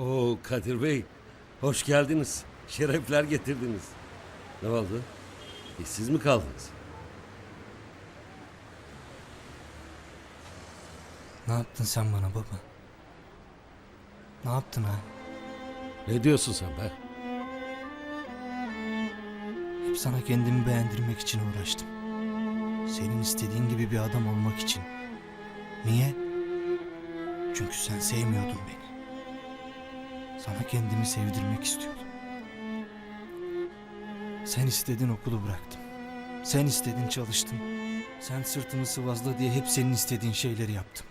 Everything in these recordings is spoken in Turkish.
Oo Kadir Bey, hoş geldiniz. Şerefler getirdiniz. Ne oldu? İşsiz mi kaldınız? Ne yaptın sen bana baba? Ne yaptın ha? Ne diyorsun sen be? Hep sana kendimi beğendirmek için uğraştım. Senin istediğin gibi bir adam olmak için. Niye? Çünkü sen sevmiyordun beni. Sana kendimi sevdirmek istiyordum. Sen istedin okulu bıraktım. Sen istedin çalıştım. Sen sırtımı sıvazla diye hep senin istediğin şeyleri yaptım.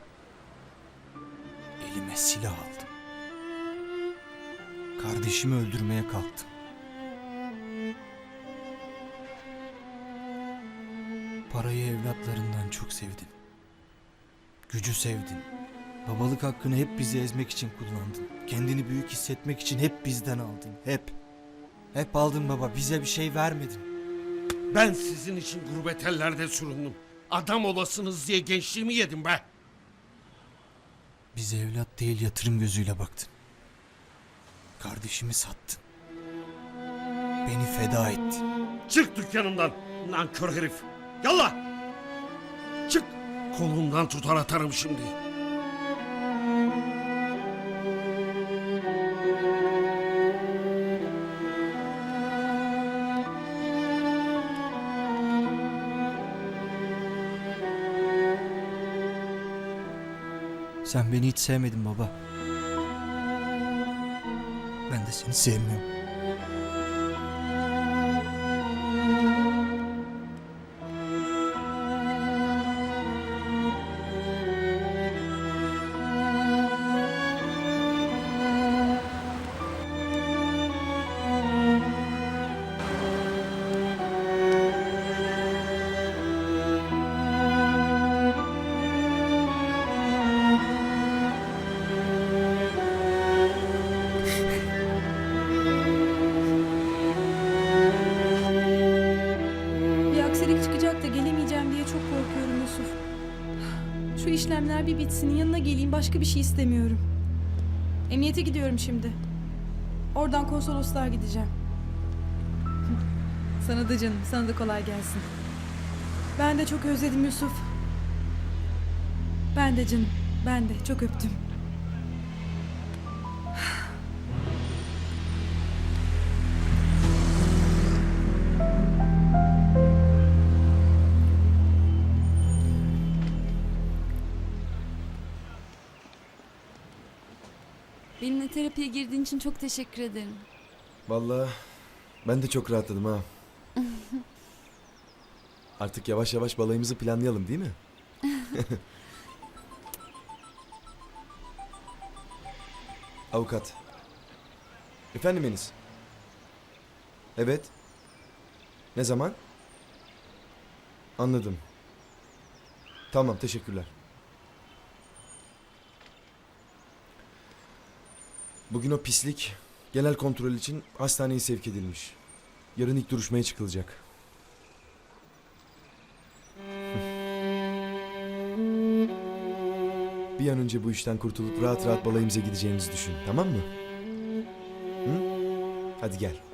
Elime silah aldım. Kardeşimi öldürmeye kalktım. Parayı evlatlarından çok sevdin. Gücü sevdin. Babalık hakkını hep bizi ezmek için kullandın. Kendini büyük hissetmek için hep bizden aldın. Hep. Hep aldın baba. Bize bir şey vermedin. Ben sizin için gurbet ellerde süründüm. Adam olasınız diye gençliğimi yedim be. Bize evlat değil yatırım gözüyle baktın. Kardeşimi sattın. Beni feda ettin. Çık dükkanımdan nankör herif. Yallah. Çık. Kolundan tutar atarım şimdi. Sen beni hiç sevmedin baba. Ben de seni sevmiyorum. Şu işlemler bir bitsin yanına geleyim başka bir şey istemiyorum. Emniyete gidiyorum şimdi. Oradan konsolosluğa gideceğim. Sana da canım, sana da kolay gelsin. Ben de çok özledim Yusuf. Ben de canım, ben de çok öptüm. Terapiye girdiğin için çok teşekkür ederim. Vallahi ben de çok rahatladım ha. Artık yavaş yavaş balayımızı planlayalım değil mi? Avukat. Efendim Enis? Evet. Ne zaman? Anladım. Tamam teşekkürler. Bugün o pislik genel kontrol için hastaneye sevk edilmiş. Yarın ilk duruşmaya çıkılacak. Bir an önce bu işten kurtulup rahat rahat balayımıza gideceğimizi düşün. Tamam mı? Hı? Hadi gel.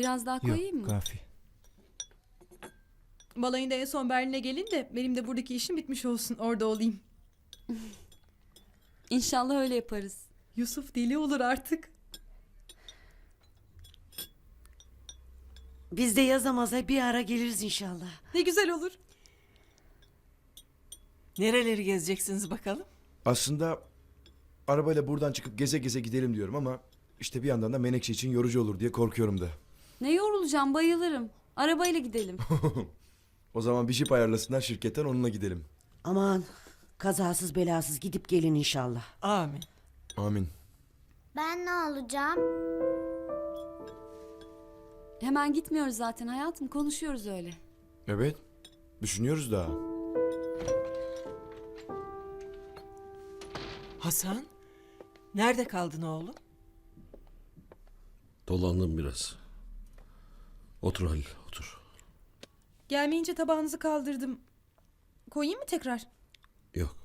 Biraz daha koyayım Yok mı? kafi. Balayında en son Berlin'e gelin de benim de buradaki işim bitmiş olsun. Orada olayım. İnşallah öyle yaparız. Yusuf deli olur artık. Biz de yazamaza bir ara geliriz inşallah. Ne güzel olur. Nereleri gezeceksiniz bakalım? Aslında arabayla buradan çıkıp geze geze gidelim diyorum ama işte bir yandan da Menekşe için yorucu olur diye korkuyorum da. Ne yorulacağım bayılırım. Arabayla gidelim. O zaman bir jip ayarlasınlar şirketten onunla gidelim. Aman kazasız belasız gidip gelin inşallah. Amin. Amin. Ben ne olacağım? Hemen gitmiyoruz zaten hayatım konuşuyoruz öyle. Evet. Düşünüyoruz daha. Hasan, nerede kaldın oğlum? Dolandım biraz. Otur Halil otur. Gelmeyince tabağınızı kaldırdım. Koyayım mı tekrar? Yok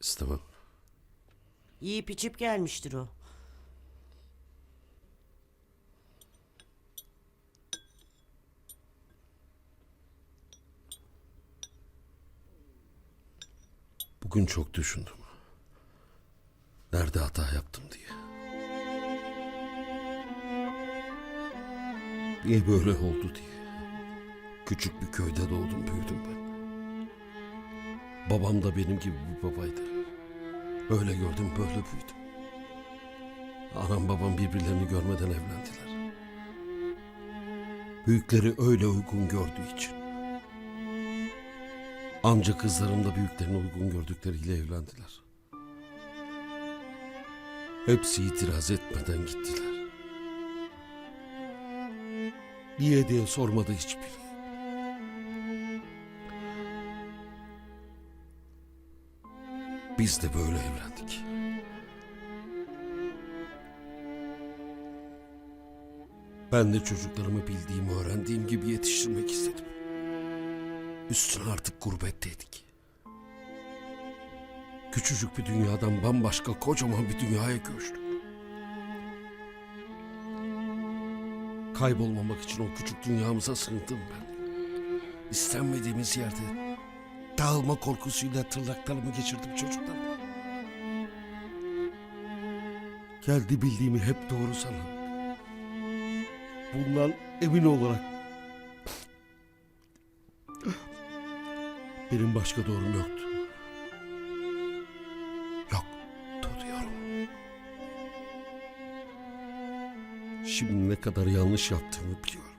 istemem. Yiyip içip gelmiştir o. Bugün çok düşündüm. Nerede hata yaptım diye. Niye böyle oldu diye. Küçük bir köyde doğdum büyüdüm ben. Babam da benim gibi bir babaydı. Böyle gördüm böyle büyüdüm. Anam babam birbirlerini görmeden evlendiler. Büyükleri öyle uygun gördüğü için. Amca kızlarım da büyüklerini uygun gördükleriyle evlendiler. Hepsi itiraz etmeden gittiler. Niye diye sormadı hiçbiri. Biz de böyle evlendik. Ben de çocuklarımı bildiğim, öğrendiğim gibi yetiştirmek istedim. Üstüne artık gurbetteydik. Küçücük bir dünyadan bambaşka kocaman bir dünyaya göçtük. Kaybolmamak için o küçük dünyamıza sığındım ben. İstenmediğimiz yerde dağılma korkusuyla tırnaklarımı geçirdim çocuklarıma. Kendi bildiğimi hep doğru sanırım. Bundan emin olarak benim başka doğrum. Yoktu Şimdi ne kadar yanlış yaptığımı biliyorum.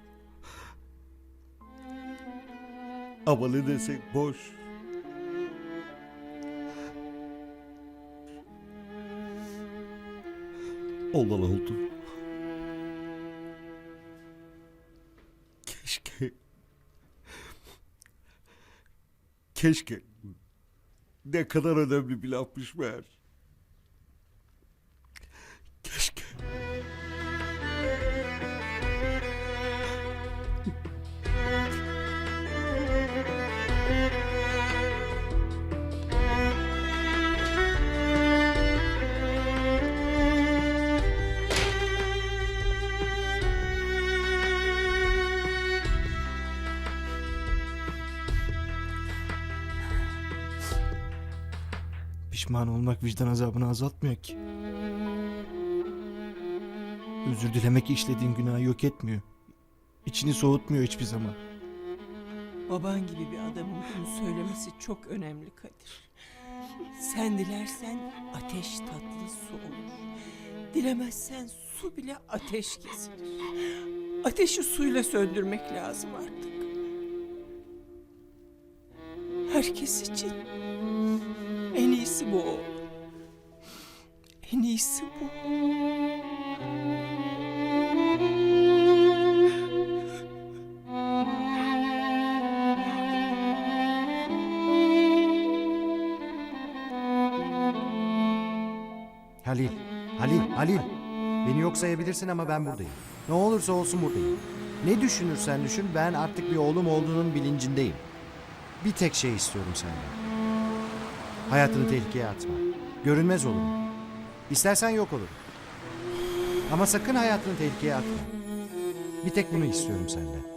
Ama ne desek boş. Olan oldu. Keşke Keşke. Ne kadar önemli bir lafmış meğer. Pişman olmak vicdan azabını azaltmıyor ki. Özür dilemek işlediğin günahı yok etmiyor. İçini soğutmuyor hiçbir zaman. Baban gibi bir adamın bunu söylemesi çok önemli Kadir. Sen dilersen ateş tatlı su olur. Dilemezsen su bile ateş kesilir. Ateşi suyla söndürmek lazım artık. Herkes için en iyisi bu. En iyisi bu. Halil, Halil, Halil. Beni yok sayabilirsin ama ben buradayım. Ne olursa olsun buradayım. Ne düşünürsen düşün ben artık bir oğlum olduğunun bilincindeyim. Bir tek şey istiyorum senden. Hayatını tehlikeye atma. Görünmez olurum. İstersen yok olurum. Ama sakın hayatını tehlikeye atma. Bir tek bunu istiyorum senden.